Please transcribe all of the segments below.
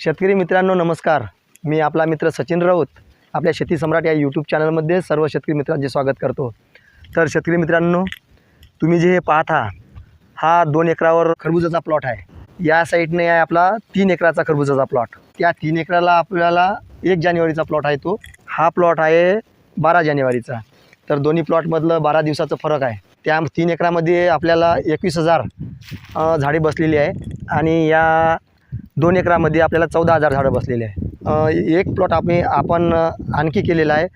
शेतकरी मित्रांनो नमस्कार. मी आपला मित्र सचिन राऊत आपल्या शेती सम्राट या यूट्यूब चॅनलमध्ये सर्व शेतकरी मित्रांचे स्वागत करतो. तर शेतकरी मित्रांनो तुम्ही जे हे पाहता हा दोन एकरावर खरबुजाचा प्लॉट आहे. या साईडने आहे आपला तीन एकराचा खरबुजाचा प्लॉट त्या तीन एकराला आपल्याला एक जानेवारीचा प्लॉट आहे तो. हा प्लॉट आहे बारा जानेवारीचा. तर दोन्ही प्लॉटमधलं बारा दिवसाचं फरक आहे. त्या तीन एकरामध्ये आपल्याला एकवीस हजार झाडे बसलेली आहे. आणि या दोन एकरामध्ये आपल्याला चौदा हजार झाडं बसलेली आहे. एक प्लॉट आपण आपण आणखी केलेला आहे.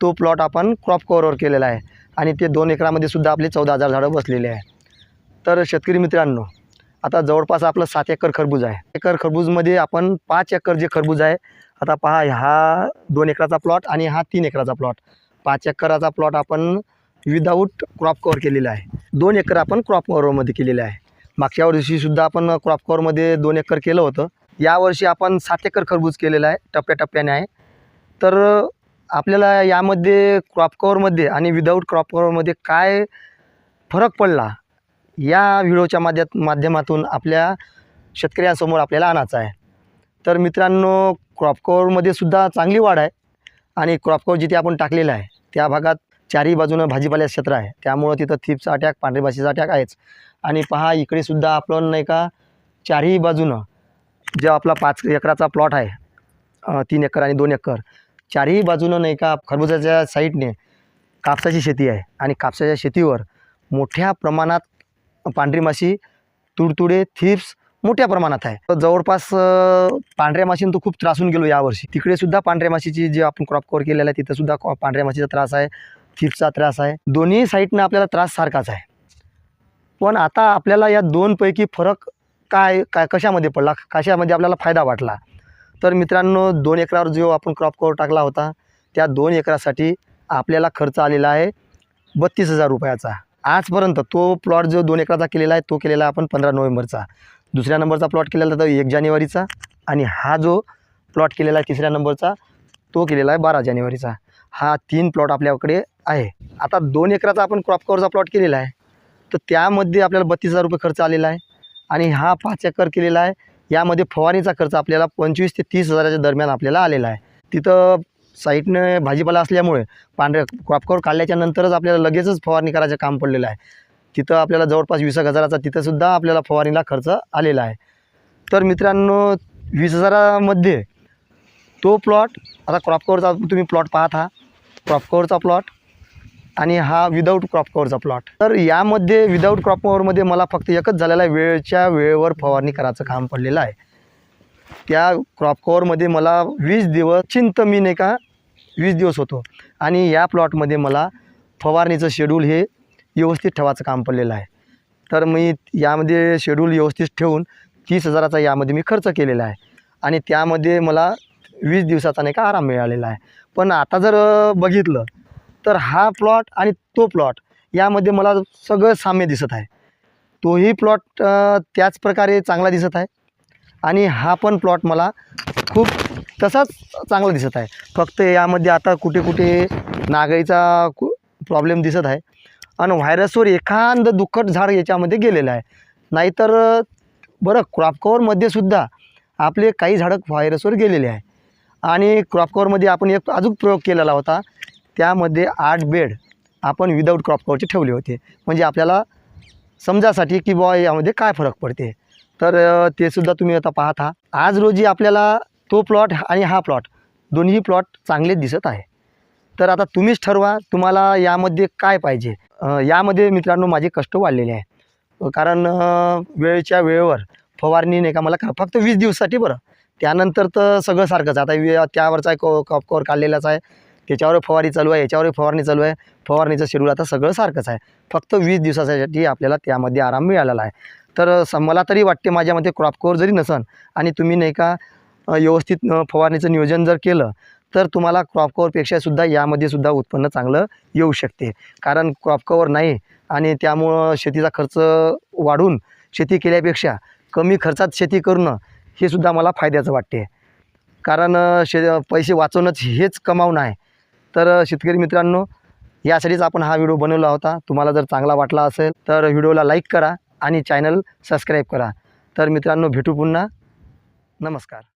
तो प्लॉट आपण क्रॉप कव्हरवर केलेला आहे. आणि ते दोन एकरामध्ये सुद्धा आपले चौदा हजार झाडं बसलेले आहे. तर शेतकरी मित्रांनो आता जवळपास आपलं सात एकर खरबूज आहे. एकर खरबूजमध्ये आपण पाच एकर जे खरबूज आहे आता पहा हा दोन एकराचा प्लॉट आणि हा तीन एकराचा प्लॉट. पाच एकराचा प्लॉट आपण विदाऊट क्रॉप कव्हर केलेला आहे. दोन एकर आपण क्रॉप कव्हरमध्ये केलेला आहे. मागच्या वर्षीसुद्धा आपण क्रॉप कव्हरमध्ये दोन एकर केलं होतं. यावर्षी आपण सात एकर खरबूज केलेलं आहे टप्प्याटप्प्याने आहे. तर आपल्याला यामध्ये क्रॉप कव्हरमध्ये आणि विदाऊट क्रॉप कव्हरमध्ये काय फरक पडला या व्हिडिओच्या माध्या माध्यमातून आपल्या शेतकऱ्यांसमोर आपल्याला आणायचा आहे. तर मित्रांनो क्रॉप कव्हरमध्ये सुद्धा चांगली वाढ आहे आणि क्रॉप जिथे आपण टाकलेलं आहे त्या भागात चारही बाजूनं भाजीपाल्याचं क्षेत्र आहे. त्यामुळं तिथं थिप्सचा अटॅक पांढरी भाषेचा अटॅक आहेच. आणि पहा इकडे सुद्धा आपण नाही का चारही बाजूनं जो आपला पाच एकराचा प्लॉट आहे तीन एकर आणि दोन एकर चारही बाजूनं नाही का खरबुजाच्या साईडने कापसाची शेती आहे. आणि कापसाच्या शेतीवर मोठ्या प्रमाणात पांढरी माशी तुडतुडे थिप्स मोठ्या प्रमाणात आहे. तर जवळपास पांढऱ्या माशीनं तो खूप त्रासून गेलो यावर्षी. तिकडे सुद्धा पांढऱ्या माशीची जे आपण क्रॉप कव्हर केलेलं आहे तिथंसुद्धा पांढऱ्या माशीचा त्रास आहे. फिटचा त्रास आहे. दोन्ही साईडनं आपल्याला त्रास सारखाच आहे. पण आता आपल्याला या दोनपैकी फरक काय काय कशामध्ये पडला? कशामध्ये आपल्याला फायदा वाटला? तर मित्रांनो दोन एकरावर जो आपण क्रॉप कवर टाकला होता त्या दोन एकरासाठी आपल्याला खर्च आलेला आहे बत्तीस हजार रुपयाचा. आजपर्यंत तो प्लॉट जो दोन एकराचा केलेला आहे तो केलेला आहे आपण पंधरा नोव्हेंबरचा. दुसऱ्या नंबरचा प्लॉट केलेला तर एक जानेवारीचा आणि हा जो प्लॉट केलेला आहे तिसऱ्या नंबरचा तो केलेला आहे बारा जानेवारीचा. हा तीन प्लॉट आपल्याकडे आहे. आता दोन एकराचा आपण क्रॉप कव्हरचा प्लॉट केलेला आहे. तर त्यामध्ये आपल्याला बत्तीस हजार रुपये खर्च आलेला आहे. आणि हा पाच एकर केलेला आहे. यामध्ये फवारणीचा खर्च आपल्याला पंचवीस ते तीस हजाराच्या दरम्यान आपल्याला आलेला आहे. तिथं साईटनं भाजीपाला असल्यामुळे पांढऱ्या क्रॉप कव्हर काढल्याच्या नंतरच आपल्याला लगेचच फवारणी करायचं काम पडलेलं आहे. तिथं आपल्याला जवळपास वीस एक हजाराचा तिथंसुद्धा आपल्याला फवारणीला खर्च आलेला आहे. तर मित्रांनो वीस हजारामध्ये तो प्लॉट आता क्रॉप कव्हरचा तुम्ही प्लॉट पाहत हा क्रॉप कव्हरचा प्लॉट आणि हा विदाऊट क्रॉप कव्हरचा प्लॉट तर यामध्ये विदाऊट क्रॉप कव्हरमध्ये मला फक्त एकच झालेला आहे वेळच्या वेळेवर फवारणी करायचं काम पडलेलं आहे. त्या क्रॉप कव्हरमध्ये मला वीस दिवस चिंत मी नाही का वीस दिवस होतो. आणि या प्लॉटमध्ये मला फवारणीचं शेड्यूल हे व्यवस्थित ठेवायचं काम पडलेलं आहे. तर मी यामध्ये शेड्यूल व्यवस्थित ठेवून तीस हजाराचा यामध्ये मी खर्च केलेला आहे. आणि त्यामध्ये मला वीस दिवसाचा नाही का आराम मिळालेला आहे. पण आता जर बघितलं तर हा प्लॉट आणि तो प्लॉट यामध्ये मला सगळं साम्य दिसत आहे. तोही प्लॉट त्याच प्रकारे चांगला दिसत आहे. आणि हा पण प्लॉट मला खूप तसाच चांगला दिसत आहे. फक्त यामध्ये आता कुठे कुठे नागाईचा कु प्रॉब्लेम दिसत आहे. आणि व्हायरसवर एखादं दुःखट झाड याच्यामध्ये गेलेलं आहे. नाहीतर बरं क्रॉपकवरमध्ये सुद्धा आपले काही झाडं व्हायरसवर गेलेले आहे. आणि क्रॉपकवरमध्ये आपण एक अजून प्रयोग केलेला होता. त्यामध्ये आठ बेड आपण विदाऊट क्रॉप कव्हरचे ठेवले होते. म्हणजे आपल्याला समजासाठी की बुवा यामध्ये काय फरक पडते? तर तेसुद्धा ते सुद्धा तुम्ही आता पाहत. आहात आज रोजी आपल्याला तो प्लॉट आणि हा प्लॉट दोन्ही प्लॉट चांगले दिसत आहे. तर आता तुम्हीच ठरवा तुम्हाला यामध्ये काय पाहिजे. यामध्ये मित्रांनो माझे कष्ट वाढलेले आहे. कारण वेळेच्या वेळेवर फवारणी नाही का मला फक्त वीस दिवसासाठी बरं. त्यानंतर तर सगळं सारखंच. आता वि त्यावरचा क कॉप कवर काढलेलाच आहे. त्याच्यावर फवारणी चालू आहे याच्यावर फवारणी चालू आहे. फवारणीचं शेड्यूल आता सगळं सारखंच आहे. फक्त वीस दिवसासाठी आपल्याला त्यामध्ये आराम मिळालेला आहे. तर मला तरी वाटते माझ्या मते क्रॉप कवर जरी नसन आणि तुम्ही नाही का व्यवस्थित फवारणीचं नियोजन जर केलं तर तुम्हाला क्रॉप कवरपेक्षा सुद्धा यामध्ये सुद्धा उत्पन्न चांगलं येऊ शकते. कारण क्रॉप कवर नाही आणि त्यामुळं शेतीचा खर्च वाढून शेती केल्यापेक्षा कमी खर्चात शेती करणं हे सुद्धा मला फायद्याचं वाटते कारण शे पैसे वाचवणंच हेच कमावणं आहे. तर शेतकरी मित्रांनो यासाठीच आपण हा व्हिडिओ बनवला होता. तुम्हाला जर चांगला वाटला असेल तर व्हिडिओला लाईक करा आणि चॅनल सबस्क्राईब करा. तर मित्रांनो भेटू पुन्हा. नमस्कार.